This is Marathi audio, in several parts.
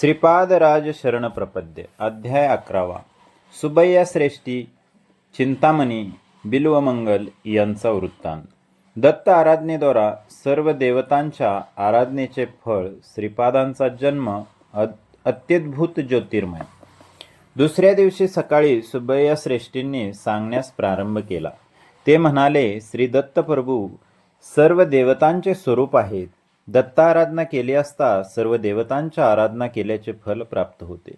श्रीपादराज शरण प्रपद्य अध्याय अकरावा. सुबैया श्रेष्ठी चिंतामणी बिल्वमंगल यांचा वृत्तांत. दत्त आराधनेद्वारा सर्व देवतांच्या आराधनेचे फळ श्रीपादांचा जन्म अ- अत्यद्भुत ज्योतिर्मय. दुसऱ्या दिवशी सकाळी सुबैया श्रेष्ठींनी सांगण्यास प्रारंभ केला. ते म्हणाले श्री दत्तप्रभू सर्व देवतांचे स्वरूप आहेत. दत्ताराधना केली असता सर्व देवतांच्या आराधना केल्याचे फल प्राप्त होते.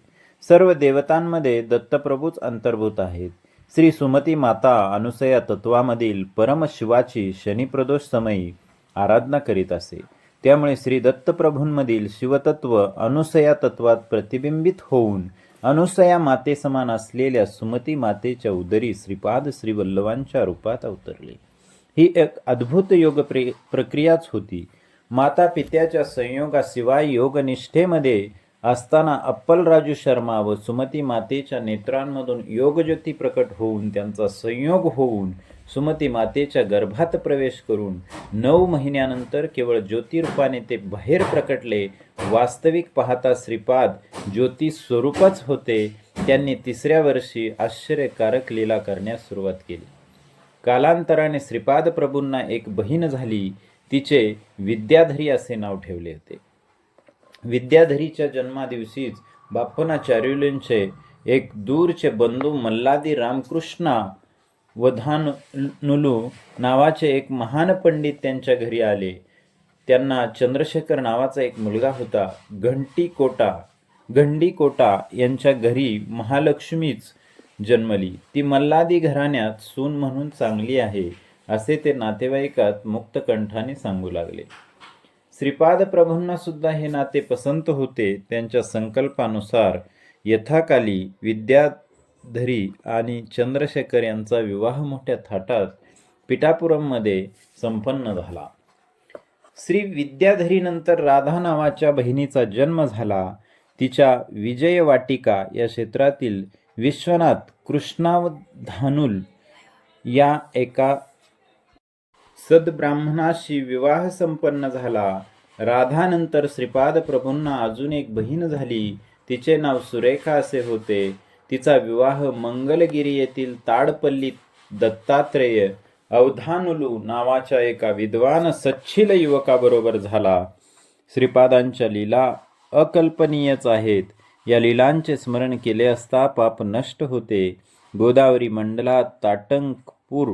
सर्व देवतांमध्ये दत्तप्रभूच अंतर्भूत आहेत. श्री सुमती माता अनुसया तत्वामधील परमशिवाची शनिप्रदोष समयी आराधना करीत असे. त्यामुळे श्री दत्तप्रभूंमधील शिवतत्व अनुसया तत्वात प्रतिबिंबित होऊन अनुसया माते समान असलेल्या सुमती मातेच्या उदरी श्रीपाद श्रीवल्लभांच्या रूपात अवतरले. ही एक अद्भुत योग प्रे प्रक्रियाच होती. माता पित्याच्या संयोगाशिवाय योगनिष्ठेमध्ये असताना अप्पलराजू शर्मा व सुमती मातेच्या नेत्रांमधून योगज्योती प्रकट होऊन त्यांचा संयोग होऊन सुमती मातेच्या गर्भात प्रवेश करून नऊ महिन्यानंतर केवळ ज्योतिरूपाने ते बाहेर प्रकटले. वास्तविक पाहता श्रीपाद ज्योती स्वरूपच होते. त्यांनी तिसऱ्या वर्षी आश्चर्यकारक लीला करण्यास सुरुवात केली. कालांतराने श्रीपाद प्रभूंना एक बहीण झाली. तिचे विद्याधरी असे नाव ठेवले होते. विद्याधरीच्या जन्मादिवशीच बाप्पनाचार्युलींचे एक दूरचे बंधू मल्लादी रामकृष्णा वधानुलू नावाचे एक महान पंडित त्यांच्या घरी आले. त्यांना चंद्रशेखर नावाचा एक मुलगा होता घंटी कोटा घंडी कोटा यांच्या घरी महालक्ष्मीच जन्मली. ती मल्लादी घराण्यात सून म्हणून चांगली आहे. असे ते नातेवाईकात मुक्तकंठाने सांगू लागले. श्रीपाद प्रभूंना सुद्धा हे नाते पसंत होते त्यांच्या संकल्पानुसार यथाकाली विद्याधरी आणि चंद्रशेखर यांचा विवाह मोठ्या थाटात पिठापुरममध्ये संपन्न झाला. श्री विद्याधरीनंतर राधा नावाच्या बहिणीचा जन्म झाला. तिच्या विजयवाटिका या क्षेत्रातील विश्वनाथ कृष्णावधानुल या एका सद्ब्राह्मणाशी विवाह संपन्न झाला. राधानंतर श्रीपाद प्रभूंना अजून एक बहीण झाली. तिचे नाव सुरेखा असे होते. तिचा विवाह मंगलगिरी येथील ताडपल्ली दत्तात्रेय अवधानुलू नावाच्या एका विद्वान सच्छिल युवकाबरोबर झाला. श्रीपादांच्या लीला अकल्पनीयच आहेत. या लीलांचे स्मरण केले असता पाप नष्ट होते. गोदावरी मंडलात ताटंकपूर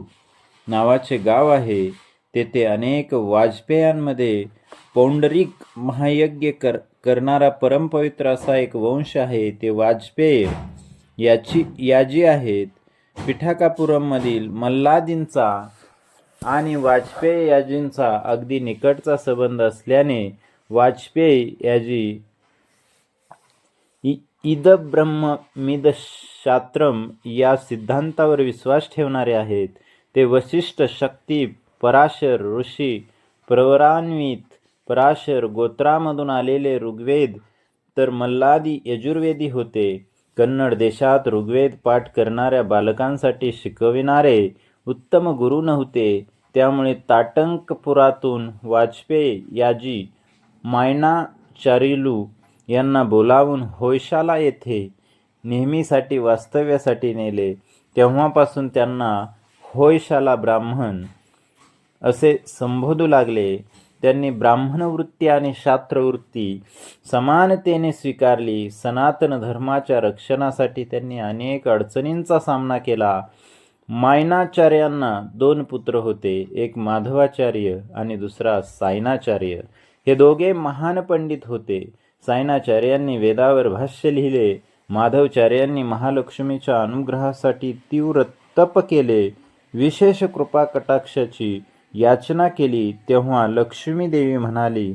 नावाचे गाव आहे. तेथे अनेक वाजपेयांमध्ये पौंडरिक महायज्ञ कर करणारा परमपवित्र असा एक वंश आहे ते वाजपेय. याची याजी आहेत पिठाकापुरममधील मल्लादींचा आणि वाजपेयी याजींचा अगदी निकटचा संबंध असल्याने वाजपेयी याजी इद ब्रह्म शास्त्रम या सिद्धांतावर विश्वास ठेवणारे आहेत. ते वशिष्ठ शक्ती पराशर ऋषी प्रवरान्वित पराशर गोत्रामधून आलेले ऋग्वेद तर मल्लादी यजुर्वेदी होते. कन्नड देशात ऋग्वेद पाठ करणाऱ्या बालकांसाठी शिकविणारे उत्तम गुरु नव्हते. त्यामुळे ताटंकपुरातून वाजपेयी याजी मायनाचारिलू यांना बोलावून होयशाला येथे नेहमीसाठी वास्तव्यासाठी नेले. तेव्हापासून त्यांना होयशाला ब्राह्मण असे संबोधू लागले. त्यांनी ब्राह्मण वृत्ती आणि शास्त्रवृत्ती समानतेने स्वीकारली. सनातन धर्माच्या रक्षणासाठी त्यांनी अनेक अडचणींचा सामना केला. मायनाचार्यांना दोन पुत्र होते. एक माधवाचार्य आणि दुसरा सायनाचार्य. हे दोघे महान पंडित होते. सायनाचार्यांनी वेदावर भाष्य लिहिले. माधवचार्यांनी महालक्ष्मीच्या अनुग्रहासाठी तीव्र तप केले. विशेष कृपा कटाक्षाची याचना केली तेव्हा लक्ष्मी देवी म्हणाली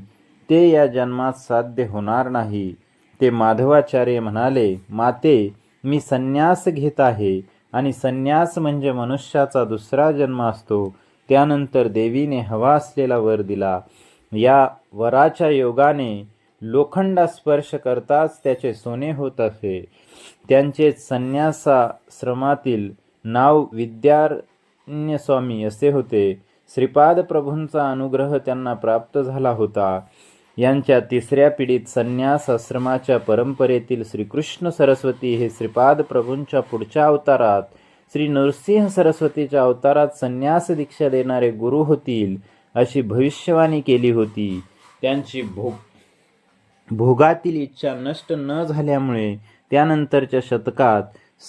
ते या जन्मात साध्य होणार नाही. ते माधवाचार्य म्हणाले माते मी संन्यास घेत आहे आणि संन्यास म्हणजे मनुष्याचा दुसरा जन्म असतो. त्यानंतर देवीने हवा असलेला वर दिला. या वराच्या योगाने लोखंडा स्पर्श करताच त्याचे सोने होत असे. त्यांचे संन्यासाश्रमातील नाव विद्यारण्यस्वामी असे होते. श्रीपाद प्रभूंचा अनुग्रह त्यांना प्राप्त झाला होता. यांच्या तिसऱ्या पिढीत संन्यास आश्रमाच्या परंपरेतील श्रीकृष्ण सरस्वती हे श्रीपाद प्रभूंच्या पुढच्या अवतारात श्री नरसिंह सरस्वतीच्या अवतारात संन्यास दीक्षा देणारे गुरु होतील अशी भविष्यवाणी केली होती. त्यांची भोग भोगातील इच्छा नष्ट न झाल्यामुळे त्यानंतरच्या शतकात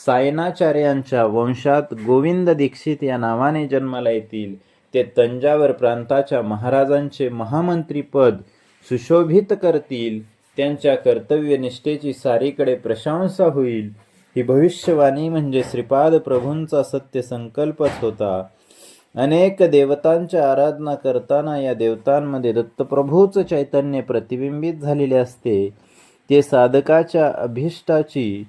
सायनाचार्यांच्या वंशात गोविंद दीक्षित या नावाने जन्माला येतील. ते तंजावर प्रांताच्या महाराजांचे महामंत्रीपद सुशोभित करतील त्यांच्या कर्तव्यनिष्ठेची सारीकडे प्रशंसा होईल. ही भविष्यवाणी म्हणजे श्रीपाद प्रभूंचा सत्य संकल्पच होता. अनेक देवतांच्या आराधना करताना या देवतांमध्ये दत्तप्रभूच चैतन्य प्रतिबिंबित झालेले असते. ते साधकाच्या अभिष्टाची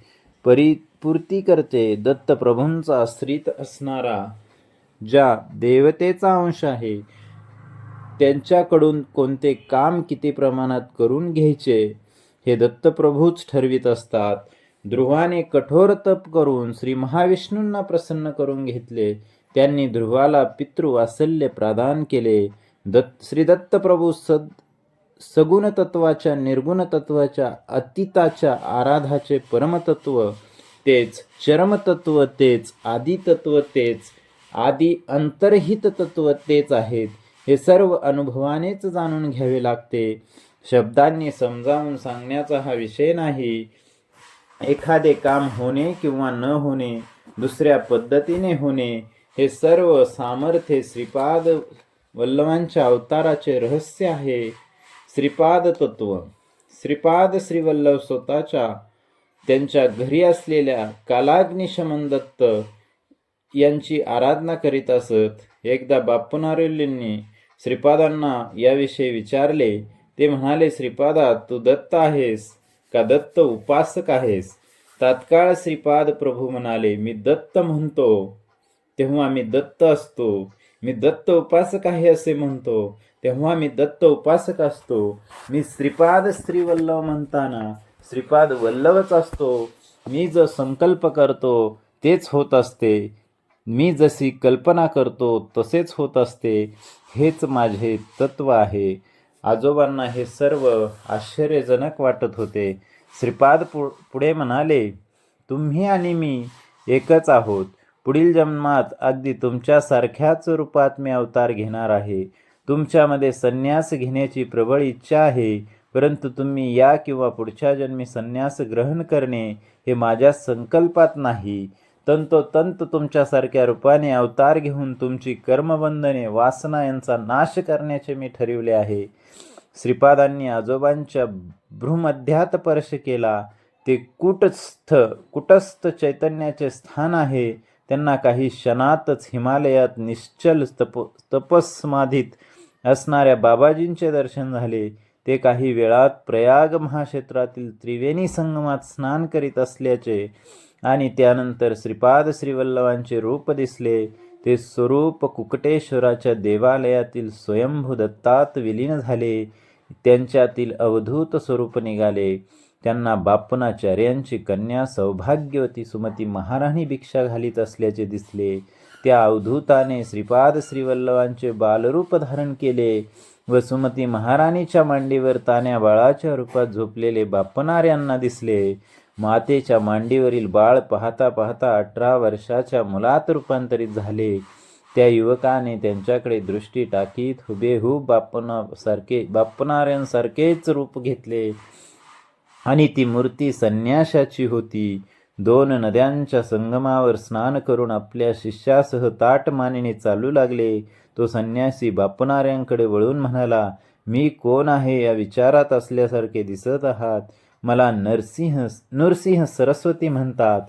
परिपूर्ती करते. दत्तप्रभूंचा आश्रित असणारा ज्या देवतेचा अंश आहे त्यांच्याकडून कोणते काम किती प्रमाणात करून घ्यायचे हे दत्तप्रभूच ठरवित असतात. ध्रुवाने कठोर तप करून श्री महाविष्णूंना प्रसन्न करून घेतले. त्यांनी ध्रुवाला पितृवात्सल्य प्रदान केले. दत्त श्री दत्तप्रभू सद सगुण तत्वाच्या निर्गुण तत्वाच्या अतीताच्या आराधाचे परमतत्व तेच चरमतत्व तेच आदितत्व तेच आदी अंतर्हित तत्व तेच आहेत. हे सर्व अनुभवानेच जाणून घ्यावे लागते. शब्दांनी समजावून सांगण्याचा हा विषय नाही. एखादे काम होणे किंवा न होणे दुसऱ्या पद्धतीने होणे हे सर्व सामर्थ्य श्रीपाद वल्लभांच्या अवताराचे रहस्य आहे. श्रीपाद तत्व. श्रीपाद श्रीवल्लभ स्वतःच्या त्यांच्या घरी असलेल्या कालाग्निशमन दत्त यांची आराधना करीत असत. एकदा बाप्पनारेल्लींनी श्रीपादांना याविषयी विचारले ते म्हणाले श्रीपादा तू दत्त आहेस का? दत्त उपासक आहेस? तात्काळ श्रीपाद प्रभू म्हणाले मी दत्त म्हणतो. तेव्हा मी दत्त असतो. मी दत्त उपासक आहे असे म्हणतो. तेव्हा मी दत्त उपासक असतो. मी श्रीपाद श्रीवल्लभ म्हणताना श्रीपाद वल्लभच असतो. मी जो संकल्प करतो तेच होत असते. मी जशी कल्पना करतो तसेच होत असते. हेच माझे तत्व आहे. आजोबांना हे सर्व आश्चर्यजनक वाटत होते. श्रीपाद पु पुढे म्हणाले तुम्ही आणि मी एकच आहोत. पुढील जन्मात अगदी तुमच्यासारख्याच रूपात मी अवतार घेणार आहे. तुमच्यामध्ये संन्यास घेण्याची प्रबळ इच्छा आहे. परंतु तुम्ही या किंवा पुढच्या जन्मी संन्यास ग्रहण करणे हे माझ्या संकल्पात नाही. तंतोतंत तुमच्यासारख्या रूपाने अवतार घेऊन तुमची कर्मबंधने वासना यांचा नाश करण्याचे मी ठरविले आहे. श्रीपादांनी आजोबांच्या भ्रूमध्यात स्पर्श केला. ते कुटस्थ कुटस्थ चैतन्याचे स्थान आहे. त्यांना काही क्षणातच हिमालयात निश्चल तप तपस्माधीत असणाऱ्या बाबाजींचे दर्शन झाले. ते काही वेळात प्रयाग महाक्षेत्रातील त्रिवेणी संगमात स्नान करीत असल्याचे आणि त्यानंतर श्रीपाद श्रीवल्लभांचे रूप दिसले. ते स्वरूप कुकटेश्वराच्या देवालयातील स्वयंभू दत्तात विलीन झाले. त्यांच्यातील अवधूत स्वरूप निघाले. त्यांना बापनाचार्यांची कन्या सौभाग्यवती सुमती महाराणी भिक्षा घालीत असल्याचे दिसले. त्या अवधूताने श्रीपाद श्रीवल्लभांचे बालरूप धारण केले व सुमती महाराणीच्या मांडीवर तान्या बाळाच्या रूपात झोपलेले बापणाऱ्यांना दिसले. मातेच्या मांडीवरील बाळ पाहता पाहता अठरा वर्षाच्या मुलात रूपांतरित झाले. त्या युवकाने त्यांच्याकडे दृष्टी टाकीत हुबेहूब बापनासारखे बापणाऱ्यांसारखेच रूप घेतले. आणि ती मूर्ती संन्याशाची होती. दोन नद्यांच्या संगमावर स्नान करून आपल्या शिष्यासह ताट मानेने चालू लागले. तो संन्यासी बापणाऱ्यांकडे वळून म्हणाला मी कोण आहे या विचारात असल्यासारखे दिसत आहात? मला नरसिंह नृसिंह सरस्वती म्हणतात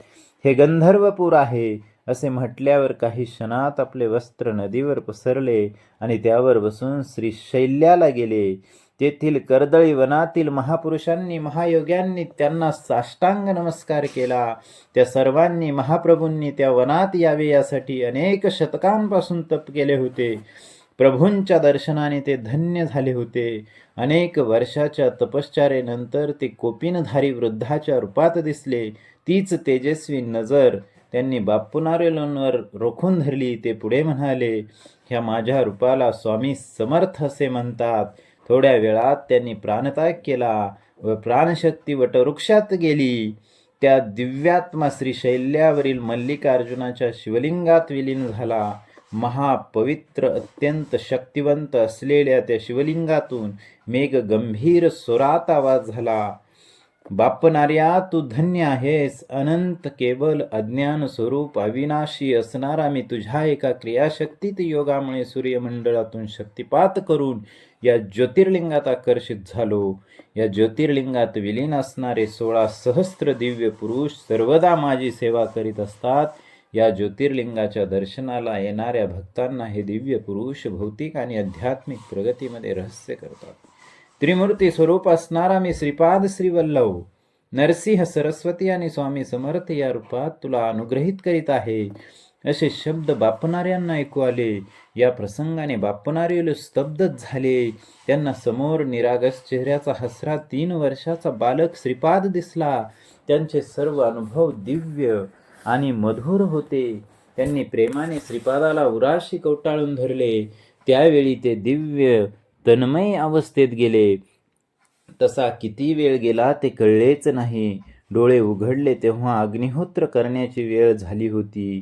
हे गंधर्वपूर आहे असे म्हटल्यावर काही क्षणात आपले वस्त्र नदीवर पसरले आणि त्यावर बसून श्री शैल्याला गेले. तेथील कर्दळी वनातील महापुरुषांनी महायोग्यांनी त्यांना साष्टांग नमस्कार केला. त्या सर्वांनी महाप्रभूंनी त्या वनात यावे यासाठी अनेक शतकांपासून तप केले होते. प्रभूंच्या दर्शनाने ते धन्य झाले होते. अनेक वर्षाच्या तपश्चर्येनंतर ते कोपिनधारी वृद्धाच्या रूपात दिसले. तीच तेजस्वी नजर त्यांनी बापूनारेलोंवर रोखून धरली. ते पुढे म्हणाले ह्या माझ्या रूपाला स्वामी समर्थ असे म्हणतात. थोड्या वेळात त्यांनी प्राणत्याग केला व प्राणशक्ती वटवृक्षात गेली. त्या दिव्यात्मा श्रीशैल्यावरील मल्लिकार्जुनाच्या शिवलिंगात विलीन झाला. महापवित्र अत्यंत शक्तिवंत असलेल्या त्या शिवलिंगातून मेघ गंभीर स्वरात आवाज झाला. बापणाऱ्या तू धन्य आहेस. अनंत केवल अज्ञान स्वरूप अविनाशी असणारा मी तुझ्या एका क्रियाशक्तीत योगामुळे सूर्यमंडळातून शक्तिपात करून या ज्योतिर्लिंगात आकर्षित झालो. या ज्योतिर्लिंगात विलीन असणारे सोळा सहस्त्र दिव्य पुरुष सर्वदा माझी सेवा करीत असतात. या ज्योतिर्लिंगाच्या दर्शनाला येणाऱ्या भक्तांना हे दिव्य पुरुष भौतिक आणि आध्यात्मिक प्रगतीमध्ये रहस्य करतात. त्रिमूर्ती स्वरूप असणारा मी श्रीपाद श्रीवल्लभ नरसिंह सरस्वती आणि स्वामी समर्थ या रूपात तुला अनुग्रहित करीत आहे. असे शब्द बापणाऱ्यांना ऐकू आले. या प्रसंगाने बापणारे स्तब्धच झाले. त्यांना समोर निरागस चेहऱ्याचा हसरा तीन वर्षाचा बालक श्रीपाद दिसला. त्यांचे सर्व अनुभव दिव्य. आणि मधुर होते. त्यांनी प्रेमाने श्रीपादाला उराशी कवटाळून धरले. त्यावेळी ते दिव्य तन्मय अवस्थेत गेले. तसा किती वेळ गेला ते कळलेच नाही. डोळे उघडले तेव्हा अग्निहोत्र करण्याची वेळ झाली होती.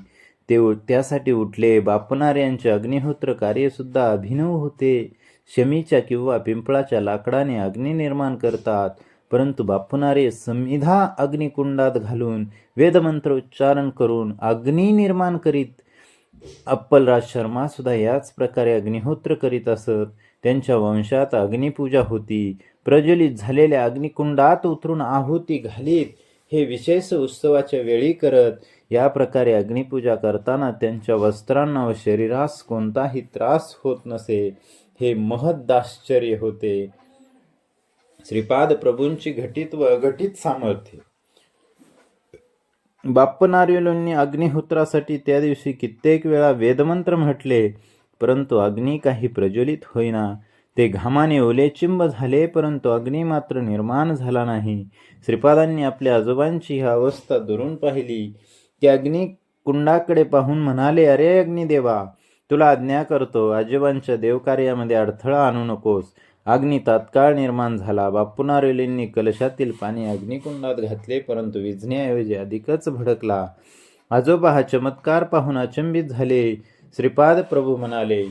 ते त्यासाठी उठले. बापणाऱ्यांचे अग्निहोत्र कार्यसुद्धा अभिनव होते. शमीच्या किंवा पिंपळाच्या लाकडाने अग्नी निर्माण करतात. परंतु बापणारे संविधा अग्निकुंडात घालून वेदमंत्र उच्चारण करून अग्नी निर्माण करीत अप्पलराज शर्मा सुद्धा याच प्रकारे अग्निहोत्र करीत असत. त्यांच्या वंशात अग्निपूजा होती. प्रज्वलित झालेल्या अग्निकुंडात उतरून आहुती घालीत. हे विशेष उत्सवाच्या वेळी करत या प्रकारे अग्निपूजा करताना त्यांच्या वस्त्रांना व शरीरास कोणताही त्रास होत नसे हे महदाश्चर्य होते. श्रीपाद प्रभूंची घटित व अघटित सामर्थ्य. बाप्पनार्युलूंनी अग्निहोत्रासाठी त्या दिवशी कित्येक वेळा वेदमंत्र म्हटले परंतु अग्नी काही प्रज्वलित होईना. ते घामाने ओलेचिंब झाले परंतु अग्नी मात्र निर्माण झाला नाही. श्रीपादांनी आपल्या आजोबांची ही अवस्था दुरून पाहिली. की अग्नी कुंडाकडे पाहून म्हणाले अरे अग्निदेवा तुला आज्ञा करतो आजोबांच्या देवकार्यामध्ये अडथळा आणू नकोस. अग्नी तात्काळ निर्माण झाला. बापूनारेलींनी कलशातील पाणी अग्निकुंडात घातले परंतु विझण्याऐवजी अधिकच भडकला. आजोबा हा चमत्कार पाहून अचंबित झाले. श्रीपाद प्रभू म्हणाले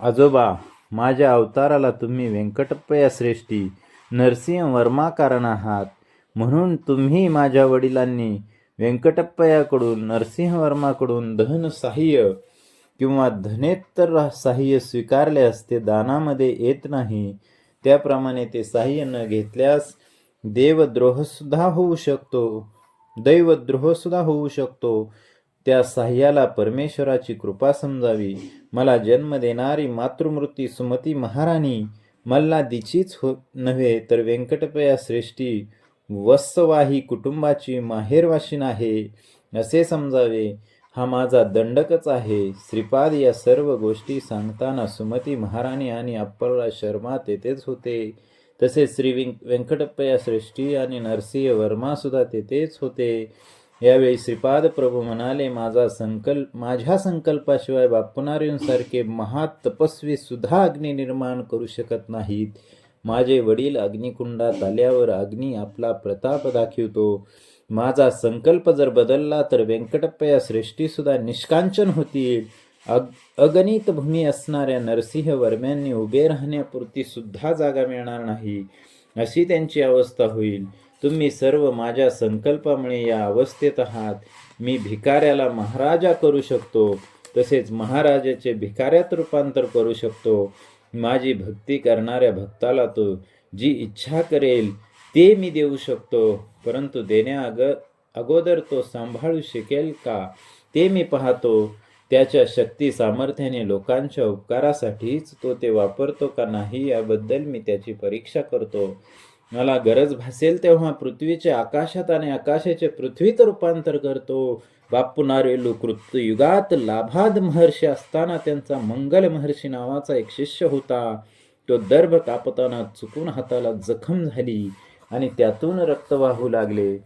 आजोबा माझ्या अवताराला तुम्ही व्यंकटप्पया श्रेष्ठी नरसिंह वर्मा कारण आहात. म्हणून तुम्ही माझ्या वडिलांनी व्यंकटप्पयाकडून नरसिंह वर्माकडून धन साह्य किंवा धनेत्तर साह्य स्वीकारले असते दानामध्ये येत नाही. त्याप्रमाणे ते साह्य न घेतल्यास देवद्रोहसुद्धा होऊ शकतो. दैवद्रोहसुद्धा होऊ शकतो. त्या साह्याला परमेश्वराची कृपा समजावी. मला जन्म देणारी मातृमूर्ती सुमती महाराणी मल्हादीचीच हो नव्हे तर व्यंकटपया श्रेष्ठी वत्सवाही कुटुंबाची माहेरवाशीन आहे असे समजावे. हा माझा दंडकच आहे. श्रीपाद या सर्व गोष्टी सांगताना सुमती महाराणी आणि अप्पलराज शर्मा तेथेच होते. तसेच श्री व्यं व्यंकटप्पया श्रेष्ठी आणि नरसिंह वर्मा सुद्धा तेथेच होते. यावेळी श्रीपाद प्रभू म्हणाले माझा संकल्प माझ्या संकल्पाशिवाय बापणाऱ्यांसारखे महातपस्वी सुद्धा अग्नी निर्माण करू शकत नाहीत. माझे वडील अग्निकुंडात आल्यावर अग्नी आपला प्रताप दाखवतो. माझा संकल्प जर बदलला तर व्यंकटप्पया सृष्टीसुद्धा निष्कांचन होतील. अग अगणित भूमी असणाऱ्या नरसिंह वर्म्यांनी उभे राहण्यापुरती सुद्धा जागा मिळणार नाही. अशी त्यांची अवस्था होईल. तुम्ही सर्व माझ्या संकल्पामुळे या अवस्थेत आहात. मी भिकाऱ्याला महाराजा करू शकतो. तसेच महाराजाचे भिकाऱ्यात रूपांतर करू शकतो. माझी भक्ती करणाऱ्या भक्ताला तो जी इच्छा करेल ते मी देऊ शकतो. परंतु देण्याअग अगोदर तो सांभाळू शकेल का ते मी पाहतो. त्याच्या शक्ती सामर्थ्याने लोकांच्या उपकारासाठीच तो ते वापरतो का नाही याबद्दल मी त्याची परीक्षा करतो. मला गरज भासेल तेव्हा पृथ्वीचे आकाशात आणि आकाशाचे पृथ्वीत रूपांतर करतो. बाप्पू नारेलू लाभाद महर्षी असताना त्यांचा मंगल महर्षी नावाचा एक शिष्य होता. तो दर्भ कापताना चुकून हाताला जखम झाली. आणि त्यातून रक्त वाहू लागले.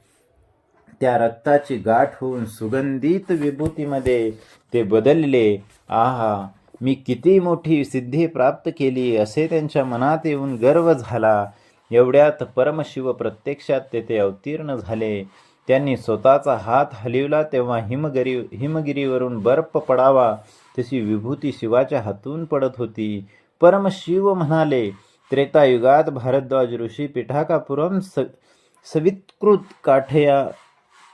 त्या रक्ताची गाठ होऊन सुगंधित विभूतीमध्ये ते बदलले. आहा मी किती मोठी सिद्धी प्राप्त केली असे त्यांच्या मनात येऊन गर्व झाला. एवढ्यात परमशिव प्रत्यक्षात तेथे अवतीर्ण झाले. त्यांनी स्वतःचा हात हलविला तेव्हा हिमगिरी हिमगिरीवरून बर्फ पडावा तशी विभूती शिवाच्या हातून पडत होती. परमशिव म्हणाले त्रेतायुगात भारद्वाज ऋषी पिठाकापुरम स सवित्कृत काठया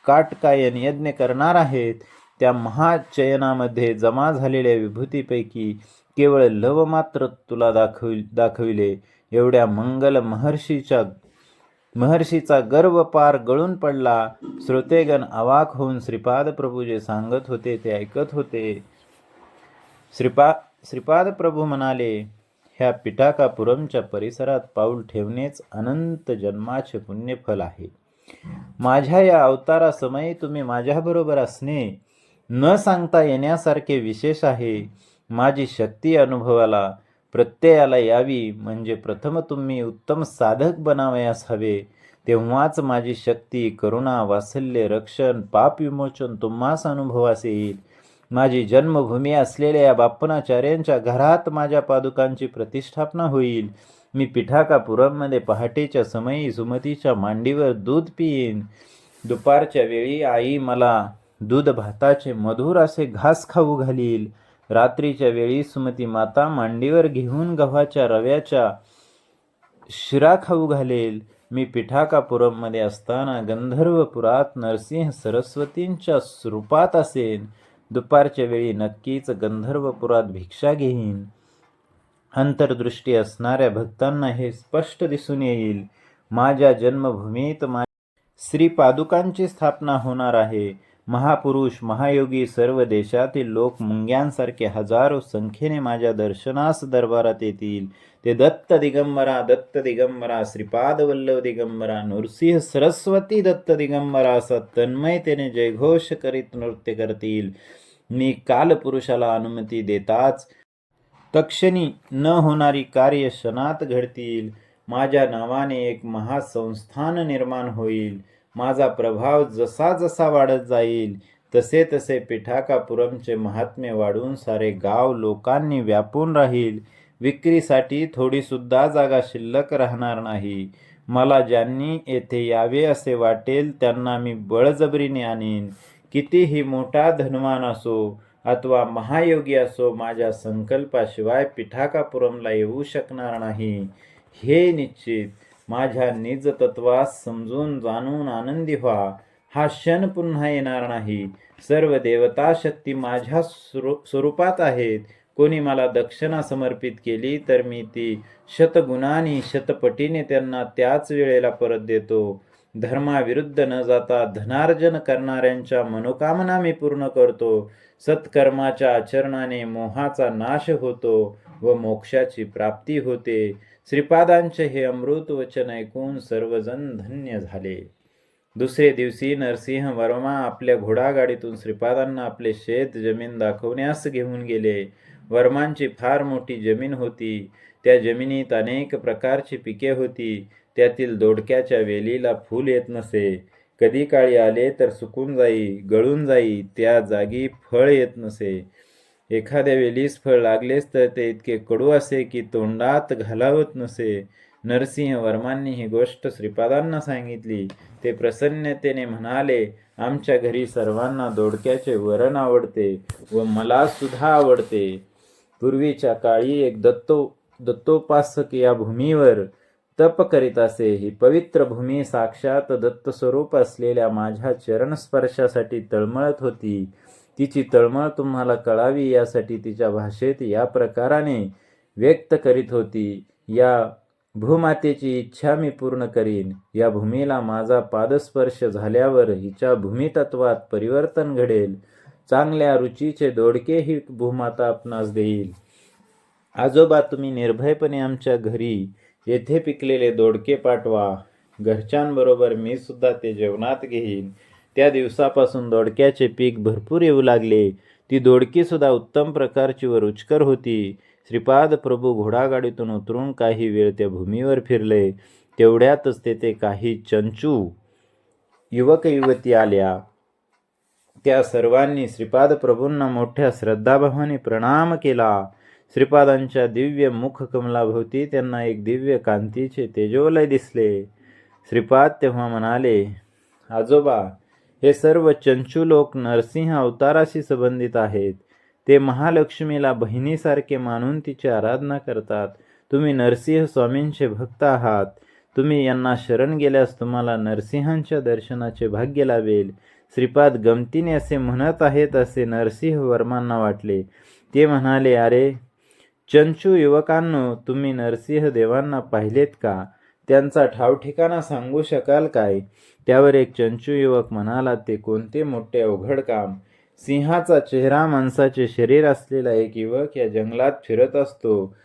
काटकायन यज्ञ करणार आहेत. त्या महाचयनामध्ये जमा झालेल्या विभूतीपैकी केवळ लव मात्र तुला दाखवि दाखविले. एवढ्या मंगल महर्षीच्या महर्षीचा गर्व पार गळून पडला. श्रोतेगण अवाक होऊन श्रीपाद प्रभू जे सांगत होते ते ऐकत होते. श्रीपा श्रीपाद प्रभू म्हणाले ह्या पिटाकापुरमच्या परिसरात पाऊल ठेवणेच अनंत जन्माचे पुण्यफल आहे. माझ्या या अवतारासमयी तुम्ही माझ्याबरोबर असणे न सांगता येण्यासारखे विशेष आहे. माझी शक्ती अनुभवाला प्रत्ययाला यावी म्हणजे प्रथम तुम्ही उत्तम साधक बनावयास हवे. तेव्हाच माझी शक्ती करुणा वात्सल्य रक्षण पाप विमोचन तुम्हास अनुभवास येईल. माझी जन्मभूमी असलेल्या या बाप्पनाचार्यांच्या घरात माझ्या पादुकांची प्रतिष्ठापना होईल. मी पिठाकापुरममध्ये पहाटेच्या समयी सुमतीच्या मांडीवर दूध पिईन. दुपारच्या वेळी आई मला दूध भाताचे मधुर असे घास खाऊ घालील. रात्रीच्या वेळी सुमती माता मांडीवर घेऊन गव्हाच्या रव्याच्या शिरा खाऊ घालेल. मी पिठाकापुरममध्ये असताना गंधर्वपुरात नरसिंह सरस्वतींच्या स्वरूपात असेन. दुपारच्या वेळी नक्कीच गंधर्वपुरात भिक्षा घेईन. अंतर्दृष्टी असणाऱ्या भक्तांना हे स्पष्ट दिसून येईल. माझ्या जन्मभूमीत मा श्री पादुकांची स्थापना होणार आहे. महापुरुष महायोगी सर्व देशातील लोक मुंग्यांसारखे हजारो संख्येने माझ्या दर्शनास दरबारात येतील. ते दत्त दिगंबरा दत्त दिगंबरा श्रीपाद वल्लभ दिगंबरा नृसिंह सरस्वती दत्त दिगंबरा असा तन्मयतेने जयघोष करीत नृत्य करतील. मी कालपुरुषाला अनुमती देताच तक्षणी न होणारी कार्य क्षणात घडतील. माझ्या नावाने एक महासंस्थान निर्माण होईल. माझा प्रभाव जसा जसा वाढत जाईल तसे तसे पिठाकापुरमचे महात्म्य वाढून सारे गाव लोकांनी व्यापून राहील. विक्रीसाठी थोडीसुद्धा जागा शिल्लक राहणार नाही. मला ज्यांनी येथे यावे असे वाटेल त्यांना मी बळजबरीने आणीन. कितीही मोठा धनवान असो अथवा महायोगी असो माझ्या संकल्पाशिवाय पिठाकापुरमला येऊ शकणार नाही. हे निश्चित माझ्या निज तत्वास समजून जाणून आनंदी व्हा. हा क्षण पुन्हा येणार नाही. सर्व देवता शक्ती माझ्या स्वरू स्वरूपात आहेत. कोणी मला दक्षिणा समर्पित केली तर मी ती शतगुणांनी शतपटीने त्यांना त्याच वेळेला परत देतो. धर्माविरुद्ध न जाता धनार्जन करणाऱ्यांच्या मनोकामना मी पूर्ण करतो. सत्कर्माच्या आचरणाने मोहाचा नाश होतो व मोक्षाची प्राप्ती होते. श्रीपादांचे हे अमृत वचन ऐकून सर्वजण धन्य झाले. दुसरे दिवशी नरसिंह वर्मा आपल्या घोडागाडीतून श्रीपादांना आपले शेत जमीन दाखवण्यास घेऊन गेले. वर्मांची फार मोठी जमीन होती. त्या जमिनीत अनेक प्रकारची पिके होती. त्यातील दोडक्याच्या वेलीला फूल येत नसे. कधी काळी आले तर सुकून जाई गळून जाई त्या जागी फळ येत नसे. एखाद्या वेलीस फळ लागलेच तर ते इतके कडू असे की तोंडात घालावत नसे. नरसिंह वर्मांनी ही गोष्ट श्रीपादांना सांगितली. ते प्रसन्नतेने म्हणाले आमच्या घरी सर्वांना दोडक्याचे वरण आवडते व मला सुद्धा आवडते. पूर्वीच्या काळी एक दत्तो दत्तोपासक या भूमीवर तप करीत असे. ही पवित्र भूमी साक्षात दत्त स्वरूप असलेल्या माझ्या चरणस्पर्शासाठी तळमळत होती. तिची तळमळ तुम्हाला कळावी यासाठी तिच्या भाषेत या प्रकाराने व्यक्त करीत होती. या भूमातेची इच्छा मी पूर्ण करीन. या भूमीला माझा पादस्पर्श झाल्यावर हिच्या भूमितत्वात परिवर्तन घडेल. चांगल्या रुचीचे दोडके ही भूमाता आपणास देईल. आजोबा तुम्ही निर्भयपणे आमच्या घरी येथे पिकलेले दोडके पाठवा. घरच्यांबरोबर मी सुद्धा ते जेवणात घेईन. त्या दिवसापासून दोडक्याचे पीक भरपूर येऊ लागले. ती दोडकी सुद्धा उत्तम प्रकारची व रुचकर होती. श्रीपाद प्रभू घोडागाडीतून उतरून काही वेळ त्या भूमीवर फिरले. तेवढ्यातच तेथे काही चंचू युवक युवती आल्या. त्या सर्वांनी श्रीपाद प्रभूंना मोठ्या श्रद्धाभावाने प्रणाम केला. श्रीपादांच्या दिव्य मुख कमलाभोवती त्यांना एक दिव्य कांतीचे तेजोलय दिसले. श्रीपाद तेव्हा म्हणाले आजोबा हे सर्व चंचू लोक नरसिंह अवताराशी संबंधित आहेत. ते महालक्ष्मीला बहिणीसारखे मानून तिची आराधना करतात. तुम्ही नरसिंह स्वामींचे भक्त आहात. तुम्ही यांना शरण गेल्यास तुम्हाला नरसिंहांच्या दर्शनाचे भाग्य लाभेल. श्रीपाद गमतीने असे म्हणत आहेत असे नरसिंह वर्मांना वाटले. ते म्हणाले अरे चंचू युवकांनो तुम्ही नरसिंह देवांना पाहिलेत का? त्यांचा ठावठिकाणा सांगू शकाल काय? त्यावर एक चंचू युवक म्हणाला ते कोणते मोठे अवघड काम? सिंहाचा चेहरा माणसाचे शरीर असलेला एक युवक या जंगलात फिरत असतो.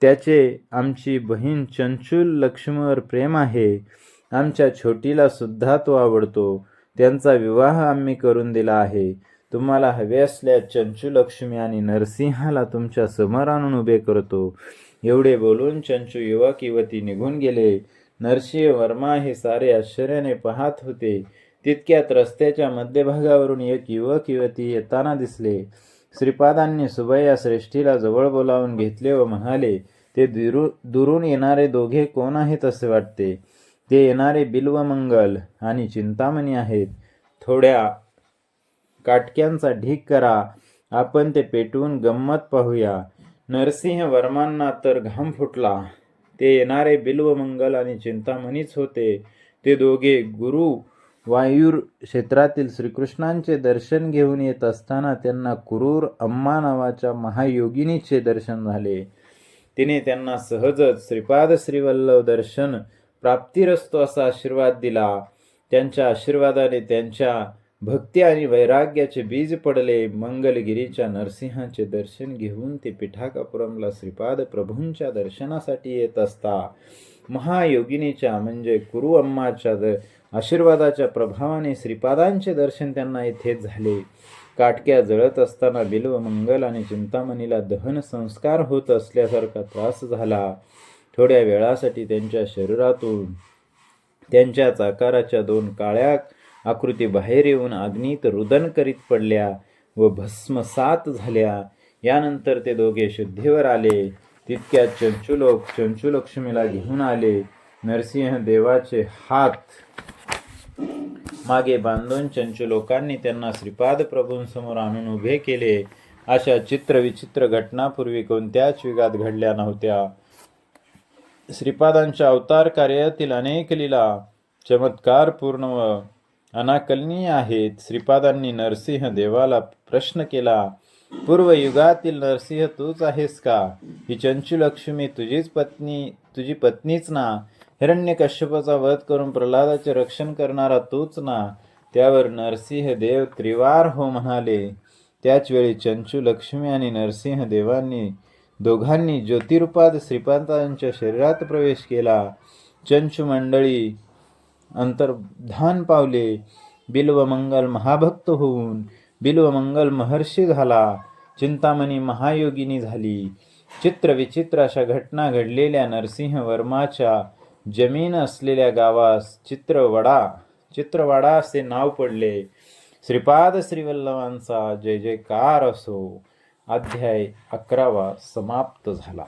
त्याचे आमची बहीण चंचूल लक्ष्मीवर प्रेम आहे. आमच्या छोटीला सुद्धा तो आवडतो. त्यांचा विवाह आम्ही करून दिला आहे. तुम्हाला हवे असल्यास चंचू लक्ष्मी आणि नरसिंहाला तुमच्यासमोर आणून उभे करतो. एवढे बोलून चंचू युवक युवती निघून गेले. नरसिंह वर्मा हे सारे आश्चर्याने पाहत होते. तितक्यात रस्त्याच्या मध्यभागावरून एक युवक युवती येताना दिसले. श्रीपादांनी सुबैया श्रेष्ठीला जवळ बोलावून घेतले व म्हणाले ते दुरू दुरून येणारे दोघे कोण आहेत असे वाटते? ते येणारे बिल्वमंगल आणि चिंतामणी आहेत. थोड्या काटक्यांचा ढीक करा. आपण ते पेटवून गंमत पाहूया. नरसिंह वर्मांना तर घाम फुटला. ते येणारे बिल्वमंगल आणि चिंतामणीच होते. ते दोघे गुरु वायूर क्षेत्रातील श्रीकृष्णांचे दर्शन घेऊन येत असताना त्यांना कुरूर अम्मा नावाच्या महायोगिनीचे दर्शन झाले. तिने त्यांना सहजच श्रीपाद श्रीवल्लभ दर्शन प्राप्तिरस्तो असा आशीर्वाद दिला. त्यांच्या आशीर्वादाने त्यांच्या भक्ती आणि वैराग्याचे बीज पडले मंगलगिरीच्या नरसिंहाचे दर्शन घेऊन ते पिठाकापुरमला श्रीपाद प्रभूंच्या दर्शनासाठी येत असता. महायोगिनीच्या म्हणजे कुरु अम्माच्या द आशीर्वादाच्या प्रभावाने श्रीपादांचे दर्शन त्यांना येथेच झाले. काटक्या जळत असताना बिल्व मंगल आणि चिंतामणीला दहन संस्कार होत असल्यासारखा त्रास झाला. थोड्या वेळासाठी त्यांच्या शरीरातून त्यांच्याच आकाराच्या दोन काळ्या आकृती बाहेर येऊन अग्नीत रुदन करीत पडल्या व भस्मसात झाल्या. यानंतर ते दोघे शुद्धीवर आले. तितक्यात चंचुलोक चंचुलक्ष्मीला घेऊन आले. नरसिंह देवाचे हात. मागे बांधून चंचू लोकांनी त्यांना श्रीपाद प्रभूंसमोर आणून उभे केले. अशा चित्रविचित्र घटनापूर्वी कोणत्याच युगात घडल्या नव्हत्या. श्रीपादांच्या अवतार कार्यातील अनेक लीला चमत्कारपूर्ण व अनाकलनीय आहेत. श्रीपादांनी नरसिंह देवाला प्रश्न केला पूर्व युगातील नरसिंह तूच आहेस का? ही चंचू लक्ष्मी तुझीच पत्नी तुझी पत्नीच ना? हिरण्यकश्यपाचा वध करून प्रल्हादाचे रक्षण करणारा तूच ना त्यावर नरसिंह देव त्रिवार हो म्हणाले. त्याच वेळी चंचू लक्ष्मी आणि नरसिंह देवांनी दोघांनी ज्योतिरूपात श्रीपादांच्या शरीरात प्रवेश केला. चंचू मंडळी अंतर्धान पावले बिल्वमंगल महाभक्त होऊन बिल्वमंगल महर्षी झाला चिंतामणी महायोगिनी झाली. चित्रविचित्र अशा घटना घडलेल्या नरसिंह वर्माच्या जमीन असलेल्या गावास चित्रवडा चित्रवाडा असे नाव पडले. श्रीपाद श्रीवल्लभांचा जय जयकार असो. अध्याय अकरावा समाप्त झाला.